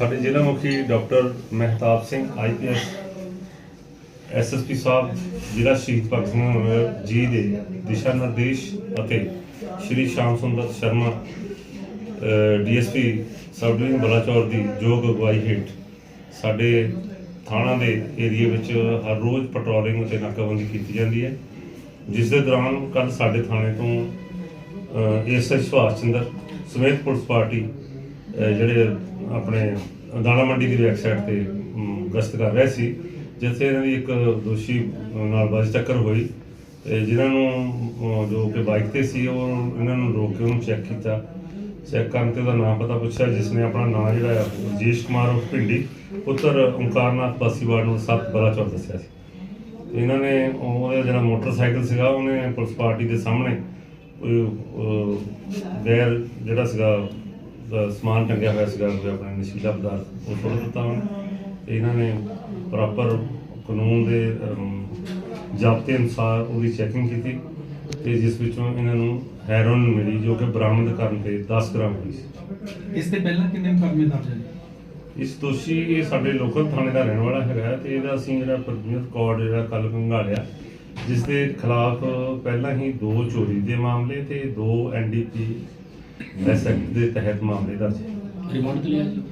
ਸਾਡੇ ਜ਼ਿਲ੍ਹਾ ਮੁਖੀ doctor Mehtab Singh IPS SSP ਸਾਹਿਬ, ਜ਼ਿਲ੍ਹਾ ਸ਼ਹੀਦ ਭਗਤ ਸਿੰਘ ਜੀ ਦੇ ਦਿਸ਼ਾ ਨਿਰਦੇਸ਼ ਅਤੇ Shri Sham Sunder Sharma DSP sub division Balachaur ਦੀ ਯੋਗ ਅਗਵਾਈ ਹੇਠ ਸਾਡੇ ਥਾਣਾ ਦੇ ਏਰੀਆ ਵਿੱਚ ਹਰ ਰੋਜ਼ ਪੈਟਰੋਲਿੰਗ ਅਤੇ ਨਾਕਾਬੰਦੀ ਕੀਤੀ ਜਾਂਦੀ ਹੈ। ਜਿਸ ਦੇ ਦੌਰਾਨ ਕੱਲ ਸਾਡੇ ਥਾਣੇ ਤੋਂ ਐਸਐਸ ਸੁਭਾਸ਼ ਚੰਦਰ ਸਮੇਤ ਪੁਲਿਸ ਪਾਰਟੀ ਜਿਹੜੇ ਆਪਣੇ ਦਾਣਾ ਮੰਡੀ ਦੀ ਬੈਕ ਸਾਈਡ ਤੇ ਗਸ਼ਤ ਕਰ ਰਹੇ ਸੀ, ਜਿੱਥੇ ਇਹਨਾਂ ਦੀ ਇੱਕ ਦੋਸ਼ੀ ਨਾਲ ਬਾਜ ਟੱਕਰ ਹੋਈ ਤੇ ਜਿਨ੍ਹਾਂ ਨੂੰ ਜੋ ਕਿ ਬਾਈਕ ਤੇ ਸੀ, ਉਹ ਇਹਨਾਂ ਨੂੰ ਰੋਕ ਕੇ ਉਹਨੂੰ ਚੈੱਕ ਕੀਤਾ। ਚੈੱਕ ਕਰਨ ਤੇ ਉਹਦਾ ਨਾਮ ਪਤਾ ਪੁੱਛਿਆ, ਜਿਸ ਨੇ ਆਪਣਾ ਨਾਮ ਜਿਹੜਾ ਹੈ, ਰਜੇਸ਼ ਕੁਮਾਰ ਉਹ ਪਿੰਡੀ, ਪੁੱਤਰ ਓਂਕਾਰਨਾਥ ਬਾਸੀਵਾੜ ਨੂੰ ਸੱਤ ਬਲਾਚੌਰ ਦੱਸਿਆ ਸੀ। ਤੇ ਇਹਨਾਂ ਨੇ ਉਹਦਾ ਜਿਹੜਾ ਮੋਟਰਸਾਈਕਲ ਸੀਗਾ, ਉਹਨੇ ਪੁਲਿਸ ਪਾਰਟੀ ਦੇ ਸਾਹਮਣੇ, ਉਹ- ਗੈਰ ਜਿਹੜਾ ਸੀਗਾ ਸਮਾਨ ਟੰਗਿਆ ਹੋਇਆ ਸੀਗਾ ਕੋਈ ਆਪਣਾ ਨਸ਼ੀਲਾ ਪਦਾਰਥ ਉਹ ਸੁੱਟ ਦਿੱਤਾ ਉਹਨੇ। ਤੇ ਇਹਨਾਂ ਨੇ ਪ੍ਰੋਪਰ ਕਾਨੂੰਨ ਦੇ ਜ਼ਾਬਤੇ ਅਨੁਸਾਰ ਉਹਦੀ ਚੈਕਿੰਗ ਕੀਤੀ ਤੇ ਜਿਸ ਵਿੱਚੋਂ ਇਹਨਾਂ ਨੂੰ ਹੈਰੋਇਨ ਮਿਲੀ ਜੋ ਕਿ ਬਰਾਮਦ ਕਰਨ ਤੇ 10 ਗ੍ਰਾਮ ਹੋਈ ਸੀ। ਇਸ ਤੇ ਪਹਿਲਾਂ ਕਿੰਨੇ ਮੁਕੱਦਮੇ ਦਰਜ ਹੈ ਇਸ ਦੋਸ਼ੀ ਇਹ ਸਾਡੇ ਲੋਕਲ ਥਾਣੇ ਦਾ ਰਹਿਣ ਵਾਲਾ ਹੈਗਾ ਤੇ ਇਹਦਾ ਅਸੀਂ ਜਿਹੜਾ ਪਰਮਿਟ ਰਿਕਾਰਡ ਜਿਹੜਾ ਕੱਲ ਕੰਗਾਲਿਆ ਜਿਸ ਦੇ ਖਿਲਾਫ ਪਹਿਲਾਂ ਹੀ ਦੋ ਚੋਰੀ ਦੇ ਮਾਮਲੇ ਤੇ ਦੋ ਐਨਡੀਪੀ ਐਕਟ ਦੇ ਤਹਿਤ ਮਾਮਲੇ ਦਰਜ ਹੈ ਰਿਮਾਂਡ ਤੇ ਲਿਆ ਜੀ।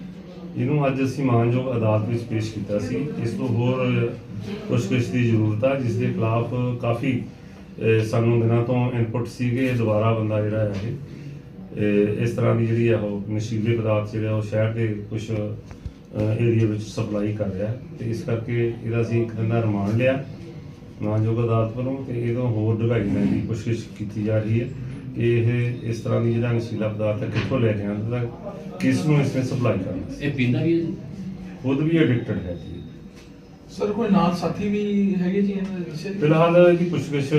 ਇਹਨੂੰ ਅੱਜ ਅਸੀਂ ਮਾਨਯੋਗ ਅਦਾਲਤ ਵਿੱਚ ਪੇਸ਼ ਕੀਤਾ ਸੀ। ਇਸ ਤੋਂ ਹੋਰ ਪੁੱਛਗਿੱਛ ਦੀ ਜ਼ਰੂਰਤ ਆ ਜਿਸ ਦੇ ਖਿਲਾਫ ਕਾਫੀ ਅਹ, ਸਾਨੂੰ ਦਿਨਾਂ ਤੋਂ ਇਨਪੁਟ ਸੀਗੇ ਇਹ ਦੁਬਾਰਾ ਬੰਦਾ ਜਿਹੜਾ ਹੈ ਇਹ। ਇਸ ਤਰ੍ਹਾਂ ਦੀ ਜਿਹੜੀ ਆ ਉਹ ਨਸ਼ੀਲੇ ਪਦਾਰਥ ਜਿਹੜੇ ਉਹ ਸ਼ਹਿਰ ਦੇ ਕੁਝ ਏਰੀਆ ਵਿੱਚ ਸਪਲਾਈ ਕਰ ਰਿਹਾ। ਤੇ ਇਸ ਕਰਕੇ ਇਹਦਾ ਅਸੀਂ ਇੱਕ ਦਿਨ ਦਾ ਰਿਮਾਂਡ ਲਿਆ ਮਾਨਯੋਗ ਅਦਾਲਤ ਵੱਲੋਂ ਤੇ ਇਹਦੋਂ ਹੋਰ ਨਾਲ ਦੀ ਕੋਸ਼ਿਸ਼ ਕੀਤੀ ਜਾ ਰਹੀ ਹੈ। ਇਹ ਇਸ ਤਰ੍ਹਾਂ ਦੀ ਜਿਹੜਾ ਨਸ਼ੀਲਾ ਪਦਾਰਥ ਹੈ ਕਿੱਥੋਂ ਲੈ ਕੇ ਆਉਂਦਾ ਕਿਸ ਨੂੰ ਇਸਨੇ ਸਪਲਾਈ ਕਰਨਾ ਇਹ ਪੀਂਦਾ ਵੀ ਹੈ ਜੀ। ਖੁਦ ਵੀ ਐਡਿਕਟਡ ਹੈ ਜੀ। ਸਰ ਕੋਈ ਨਾਲ ਸਾਥੀ ਵੀ ਹੈਗੇ ਜੀ ਇਹਨਾਂ ਦੇ ਜੀ? ਫਿਲਹਾਲ ਇਹਦੀ ਪੁੱਛਗਿੱਛ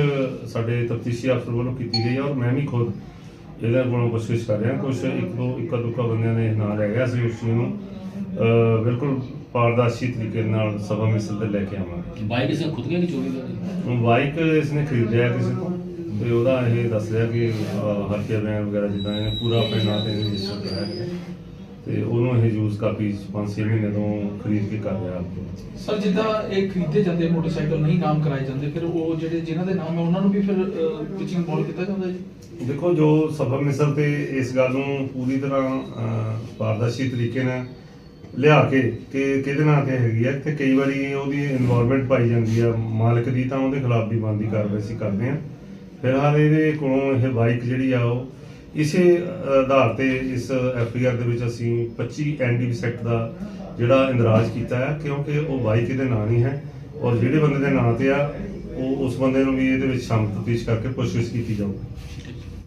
ਸਾਡੇ ਤਫਤੀਸ਼ੀ ਅਫਸਰ ਵੱਲੋਂ ਕੀਤੀ ਗਈ ਹੈ ਔਰ ਮੈਂ ਵੀ ਖੁਦ ਇਹਦੇ ਕੋਲੋਂ ਪੁੱਛਗਿੱਛ ਕਰ ਰਿਹਾ। ਕੁਝ ਇੱਕ ਦੋ ਇੱਕਾ ਦੁੱਕਾ ਬੰਦਿਆਂ ਦੇ ਨਾਂ ਰਹਿ ਗਿਆ ਸੀ ਉਸ ਨੂੰ। ਬਿਲਕੁਲ ਪਾਰਦਰਸ਼ੀ ਤਰੀਕੇ ਨਾਲ ਸਭਾ ਮਿਸਲ ਤੇ ਲੈ ਕੇ ਆਵਾਂਗੇ। ਬਾਈਕ ਇਸੇ ਖੁਦ ਗਿਆ ਕਿ ਚੋਰੀ? ਹੁਣ ਬਾਈਕ ਇਸਨੇ ਖਰੀਦਿਆ ਕਿਸੇ ਤੋਂ? ਤੇ ਉਹਦਾ ਇਹ ਦੱਸ ਰਿਹਾ ਕਿ ਹਰਕੇ ਬੈਨ ਵਗੈਰਾ ਜਿੱਦਾਂ ਇਹਨੇ ਪੂਰਾ ਆਪਣੇ ਨਾਂ ਤੇ ਰਜਿਸਟਰ ਕਰਾਇਆ ਹੈ। ਤੇ ਉਹਨੂੰ ਇਹ ਯੂਜ਼ ਕਾਫੀ 5-6 ਮਹੀਨੇ ਤੋਂ ਖਰੀਦ ਕੇ ਕਰ ਰਿਹਾ ਸਰ ਜਿੱਦਾਂ ਇਹ ਖਰੀਦੇ ਜਾਂਦੇ ਮੋਟਰਸਾਈਕਲ ਨਹੀਂ ਨਾਮ ਕਰਾਏ ਜਾਂਦੇ ਫਿਰ ਉਹ ਜਿਹੜੇ ਜਿਨ੍ਹਾਂ ਦੇ ਨਾਮ ਹੈ ਉਹਨਾਂ ਨੂੰ ਵੀ ਫਿਰ ਵਿੱਚ ਇਨਵੋਲਵ ਕੀਤਾ ਜਾਂਦਾ ਜੀ? ਦੇਖੋ ਜੋ ਸਫਰ ਮਿਸਰ ਤੇ ਇਸ ਗੱਲ ਨੂੰ ਪੂਰੀ ਤਰ੍ਹਾਂ ਪਾਰਦਰਸ਼ੀ ਤਰੀਕੇ ਨਾਲ ਲਿਆ ਕੇ ਕਿ ਕਿਹਦੇ ਨਾਂ ਤੇ ਹੈਗੀ ਹੈ ਤੇ ਕਈ ਵਾਰੀ ਉਹਦੀ ਇਨਵੋਲਵਮੈਂਟ ਪਾਈ ਜਾਂਦੀ ਆ ਮਾਲਕ ਦੀ ਤਾਂ ਉਹਦੇ ਖਿਲਾਫ ਵੀ ਬਣਦੀ ਕਾਰਵਾਈ ਅਸੀਂ ਕਰਦੇ ਆ ਫਿਲਹਾਲ ਇਹਦੇ ਕੋਲੋਂ ਇਹ ਬਾਈਕ ਜਿਹੜੀ ਆ ਉਹ ਇਸੇ ਆਧਾਰ ਤੇ ਇਸ ਐਫ ਆਈ ਆਰ ਦੇ ਵਿੱਚ ਅਸੀਂ 25 ਐਨਡੀ ਸੈਕਟ ਦਾ ਜਿਹੜਾ ਇੰਦਰਾਜ ਕੀਤਾ ਹੈ, ਕਿਉਂਕਿ ਉਹ ਬਾਈਕ ਇਹਦੇ ਨਾਂ ਨਹੀਂ ਹੈ ਔਰ ਜਿਹੜੇ ਬੰਦੇ ਦੇ ਨਾਂ ਤੇ ਆ, ਉਹ ਉਸ ਬੰਦੇ ਨੂੰ ਵੀ ਇਹਦੇ ਵਿੱਚ ਸ਼ਾਮਲ ਤਫਤੀਸ਼ ਕਰਕੇ ਪੁੱਛਗਿੱਛ ਕੀਤੀ ਜਾਊਗੀ